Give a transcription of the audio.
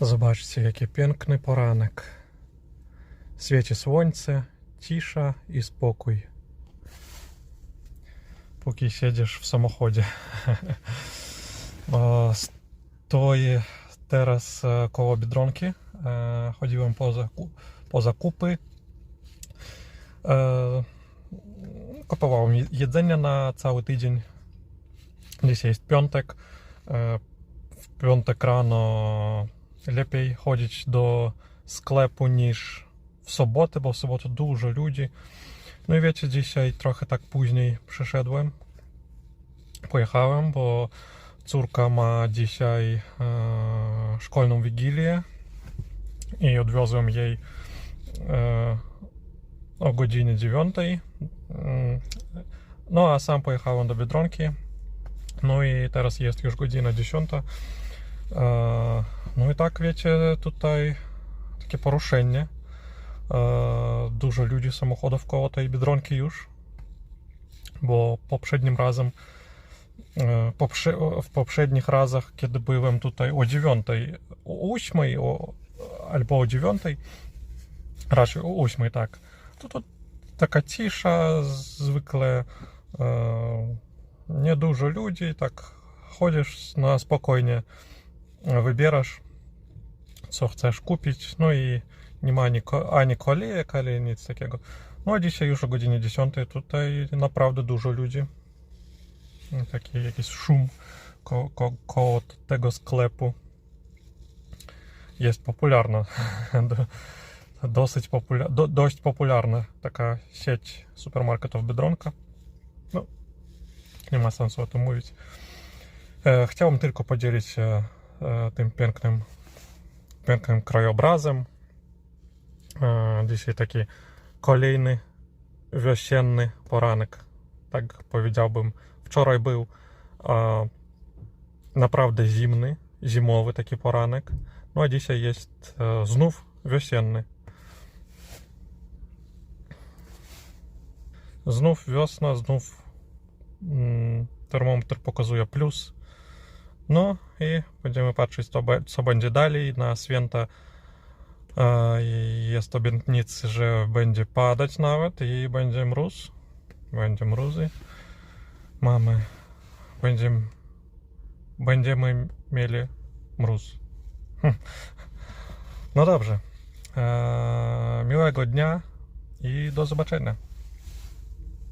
Zobaczcie, jaki piękny poranek. Świeci słońce, cisza i spokój. Póki siedzisz w samochodzie. Stoję teraz e, koło Biedronki. E, Chodziłem po, zaku- po zakupy. E, Kupowałem je- jedzenie na cały tydzień. Dzisiaj jest piątek. W piątek rano lepiej chodzić do sklepu niż w sobotę, bo w sobotę dużo ludzi. No i wiecie, dzisiaj trochę tak później przyszedłem. Pojechałem, bo córka ma dzisiaj e, szkolną wigilię i odwiozłem jej e, o godzinie 9. Mm, No a sam pojechałem do Biedronki. No i teraz jest już godzina 10. E, tak wiecie, tutaj takie poruszenie. E, Dużo ludzi, samochodów koło tej Biedronki już. Bo poprzednim razem e, w poprzednich razach, kiedy byłem tutaj o 9, o 8 o, albo o 9, raczej o 8, tak, to tu taka cisza, zwykle e, niedużo ludzi, tak chodzisz na spokojnie, e, wybierasz co chcesz kupić, no i nie ma ani, ani kolejek, ani nic takiego. No a dzisiaj już o godzinie 10 tutaj naprawdę dużo ludzi. Taki jakiś szum ko- ko- koło tego sklepu. Jest popularna. Do- Dosyć popula- do- dość popularna taka sieć supermarketów Biedronka. No, nie ma sensu o tym mówić. E, chciałbym tylko podzielić się e, tym pięknym, pięknym krajobrazem. E, dzisiaj taki kolejny wiosenny poranek. Tak powiedziałbym. Wczoraj był e, naprawdę zimny, zimowy taki poranek. No a dzisiaj jest e, znów wiosenny. Znów wiosna, znów mm, termometr pokazuje plus. No i będziemy patrzeć, be- co będzie dalej. Na święta e, jest obietnicy, że będzie padać nawet i będzie mróz. Będzie mrózy. Mamy, będziemy, będziemy mieli mróz. Hm. No dobrze. E, miłego dnia i do zobaczenia.